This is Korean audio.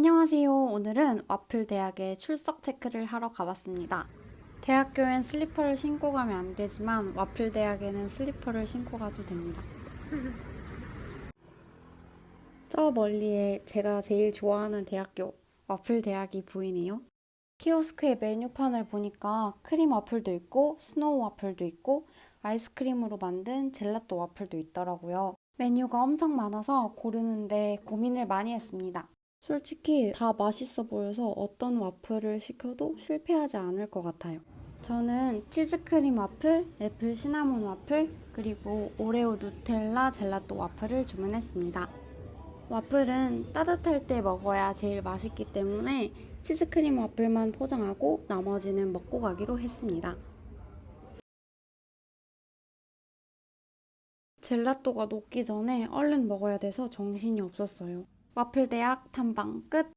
안녕하세요. 오늘은 와플 대학에 출석 체크를 하러 가봤습니다. 대학교엔 슬리퍼를 신고 가면 안 되지만 와플 대학에는 슬리퍼를 신고 가도 됩니다. 저 멀리에 제가 제일 좋아하는 대학교 와플 대학이 보이네요. 키오스크의 메뉴판을 보니까 크림 와플도 있고 스노우 와플도 있고 아이스크림으로 만든 젤라또 와플도 있더라고요. 메뉴가 엄청 많아서 고르는데 고민을 많이 했습니다. 솔직히 다 맛있어 보여서 어떤 와플을 시켜도 실패하지 않을 것 같아요. 저는 치즈크림 와플, 애플 시나몬 와플, 그리고 오레오 누텔라 젤라또 와플을 주문했습니다. 와플은 따뜻할 때 먹어야 제일 맛있기 때문에 치즈크림 와플만 포장하고 나머지는 먹고 가기로 했습니다. 젤라또가 녹기 전에 얼른 먹어야 돼서 정신이 없었어요. 와플 대학 탐방 끝!